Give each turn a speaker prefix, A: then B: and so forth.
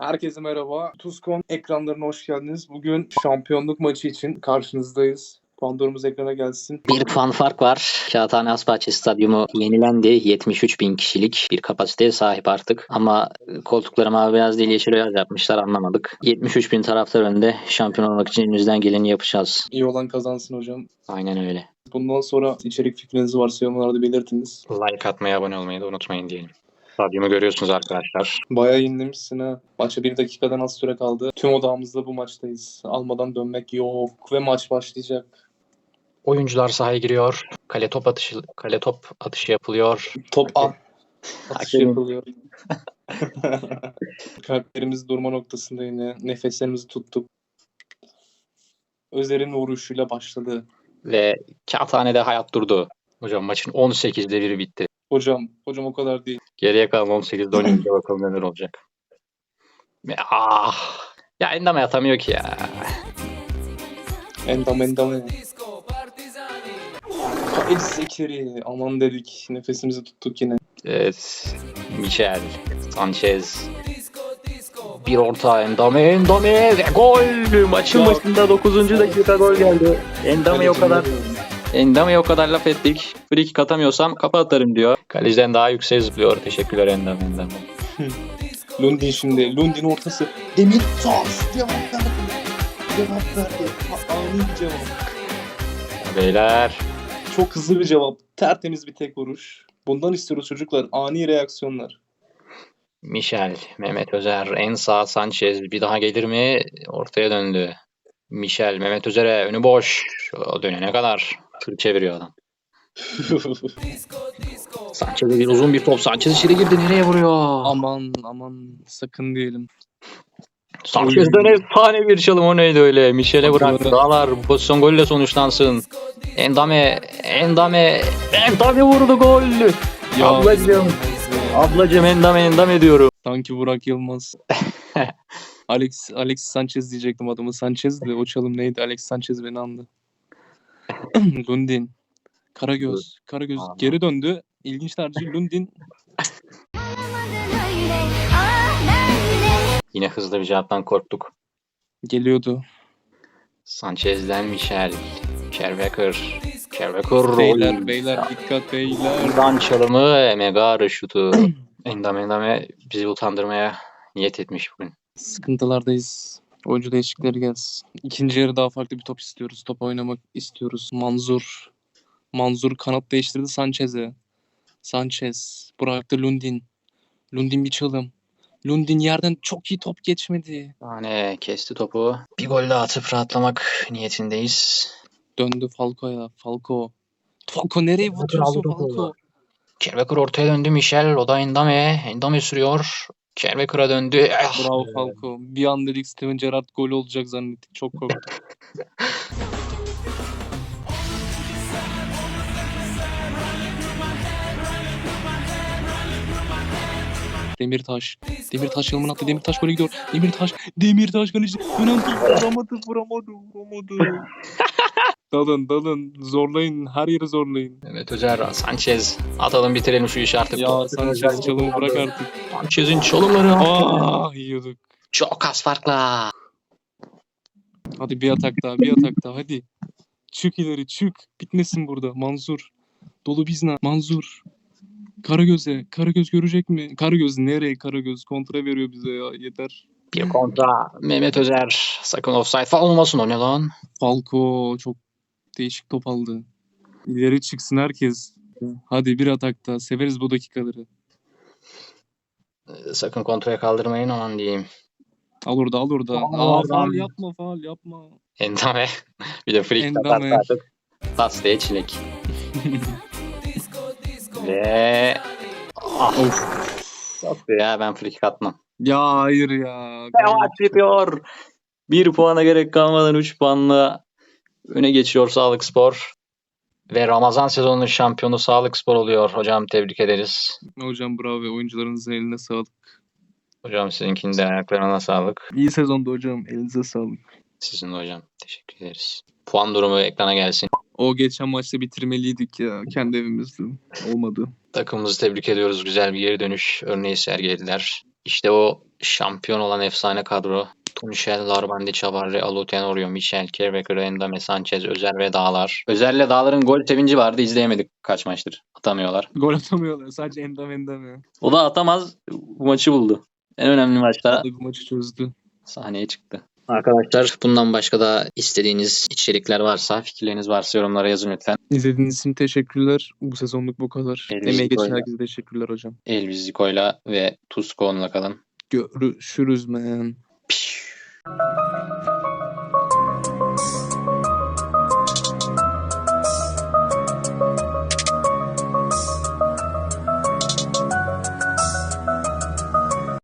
A: Herkese merhaba. Tuzkon ekranlarına hoş geldiniz. Bugün şampiyonluk maçı için karşınızdayız. Pandorumuz ekrana gelsin.
B: Bir puan fark var. Kağıthane Asbahçe Stadyumu yenilendi. 73 bin kişilik bir kapasiteye sahip artık. Ama koltukları mavi beyaz değil yeşil beyaz yapmışlar anlamadık. 73 bin taraftar önünde şampiyon olmak için elimizden geleni yapacağız.
A: İyi olan kazansın hocam.
B: Aynen öyle.
A: Bundan sonra içerik fikriniz varsa yorumlarda belirtiniz.
C: Like atmayı, abone olmayı da unutmayın diyelim. Stadyumu görüyorsunuz arkadaşlar.
A: Bayağı yenilemişsin ha. Maça bir dakikadan az süre kaldı. Tüm odamızda bu maçtayız. Almadan dönmek yok ve maç başlayacak.
C: Oyuncular sahaya giriyor. Kale top atışı kale top atışı yapılıyor.
A: Top a. Atış
B: Hakemin-
A: yapılıyor. Kalplerimiz durma noktasında yine. Nefeslerimizi tuttuk. Özer'in vuruşuyla başladı.
C: Ve Kağıthane'de hayat durdu. Hocam maçın 18'de biri bitti.
A: Hocam, hocam o kadar değil.
C: Geriye kalan 18'de oynayınca bakalım neler olacak. Ve ah! Ya Endame atamıyor ki ya.
A: Endam endam. Kail sekeri. Aman dedik. Nefesimizi tuttuk yine.
C: Evet. Michel, Sanchez. Bir orta Endame, Endame ve gol! Maçın
A: Ya.
C: başında 9. dakika gol geldi. Endame o kadar Endama'ya o kadar laf ettik. Free kick atamıyorsam kafa atarım diyor. Kaleciden daha yüksek zıplıyor. Teşekkürler Endam Endam.
A: Lundin şimdi. Lundin ortası. Demir Tars cevap verdi. Cevap verdi. Ani bir cevap.
C: Beyler
A: Çok hızlı bir cevap. Tertemiz bir tek vuruş. Bundan istiyoruz çocuklar. Ani reaksiyonlar.
C: Michel, Mehmet Özer, Ensa, Sanchez bir daha gelir mi? Ortaya döndü. Michel, Mehmet Özer'e önü boş. O dönene kadar tır çeviriyor adam. Sanchez'e bir uzun bir top. Sanchez içeri girdi. Nereye vuruyor?
A: aman aman sakın diyelim.
C: Sanchez'den efsane bir çalım. O neydi öyle? Michel'e bıraktı. Dağlar bu pozisyon golle sonuçlansın. Endame, Endame, Endame vurdu gol. Ablacığım. Ablacım Endame Endame diyorum.
A: Sanki Burak Yılmaz. Alex Alex Sanchez diyecektim adamı. Sanchez'di. O çalım neydi? Alex Sanchez beni andı. Lundin. Karagöz. Karagöz
C: Aa.
A: geri döndü. İlginç tercih. Lundin.
C: Yine hızlı bir cevaptan korktuk.
A: Geliyordu.
C: Sanchez'den Michel. Kerbeker. Kerbeker.
A: Beyler beyler dikkat beyler.
C: Buradan çalımı Mega şutu. Endame Endame bizi utandırmaya niyet etmiş bugün.
A: Sıkıntılardayız. Oyuncu değişiklikleri gelsin. İkinci yarı daha farklı bir top istiyoruz. Top oynamak istiyoruz. Manzur. Manzur kanat değiştirdi Sanchez'e. Sanchez. Bıraktı Lundin. Lundin bir çalım. Lundin yerden çok iyi top geçmedi.
C: Yani kesti topu. Bir gol daha atıp rahatlamak niyetindeyiz.
A: Döndü Falco'ya. Falco. Falco nereye vuruyorsun Falco?
C: Kerbeker ortaya döndü Michel. O da Endame. Endame sürüyor. Kerbeker'a döndü. Ah!
A: Bravo Falco. Bir an dedik Steven Gerrard golü olacak zannettik. Çok korktuk. Demirtaş. Demirtaş yılmın attı. Demirtaş gole gidiyor. Demirtaş. Demirtaş kaleci. Önemli. Vuramadı. Vuramadı. Vuramadı. dalın dalın. Zorlayın. Her yeri zorlayın.
C: Evet Özer, Sanchez. Atalım bitirelim şu işi artık.
A: Ya Sanchez çalımı bırak artık.
C: Sanchez'in çalımları.
A: Ah yiyorduk.
C: Çok az farkla.
A: Hadi bir atak daha, bir atak daha hadi. Çık ileri çık. Bitmesin burada. Manzur. Dolu bizna. Manzur. Karagöz'e. Karagöz görecek mi? Karagöz nereye Karagöz? Kontra veriyor bize ya. Yeter.
C: Bir kontra. Mehmet Özer. Sakın offside falan olmasın o ne lan?
A: Falco çok değişik top aldı. İleri çıksın herkes. Hadi bir atak daha. Severiz bu dakikaları.
C: Ee, Sakın kontraya kaldırmayın aman diyeyim.
A: Al orada al orada.
C: Aa,
A: Aa, faal yapma faal yapma.
C: Endame. bir de free
A: Endame.
C: artık. Diye çilek. Ve... Ah. Ya ben free kick atmam.
A: Ya hayır ya.
C: Devam ediyor. Bir puana gerek kalmadan 3 puanla öne geçiyor Sağlık Spor. Ve Ramazan sezonunun şampiyonu Sağlık Spor oluyor. Hocam tebrik ederiz.
A: Hocam bravo. Oyuncularınızın eline sağlık.
C: Hocam sizinkinin de ayaklarına sağlık.
A: İyi sezonda hocam. Elinize sağlık.
C: Sizin de hocam. Teşekkür ederiz. Puan durumu ekrana gelsin.
A: O geçen maçta bitirmeliydik ya. Kendi evimizde. Olmadı.
C: Takımımızı tebrik ediyoruz. Güzel bir geri dönüş örneği sergilediler. İşte o şampiyon olan efsane kadro. Tunçel, Larbandi, Chavarri, Alu Tenorio, Michel, Kerbeker, Endame, Sanchez, Özer ve Dağlar. Özer'le Dağlar'ın gol sevinci vardı. izleyemedik kaç maçtır. Atamıyorlar.
A: Gol atamıyorlar. Sadece endam endam
C: O da atamaz. Bu maçı buldu. En önemli maçta
A: Bu maçı çözdü.
C: sahneye çıktı.
B: Arkadaşlar bundan başka da istediğiniz içerikler varsa
C: Fikirleriniz varsa yorumlara yazın lütfen.
A: İzlediğiniz için teşekkürler. Bu sezonluk bu kadar. Emeği geçen herkese teşekkürler hocam.
C: Elviz Ziko'yla ve Tusko'nunla kalın.
A: Görüşürüz men.
C: Piş.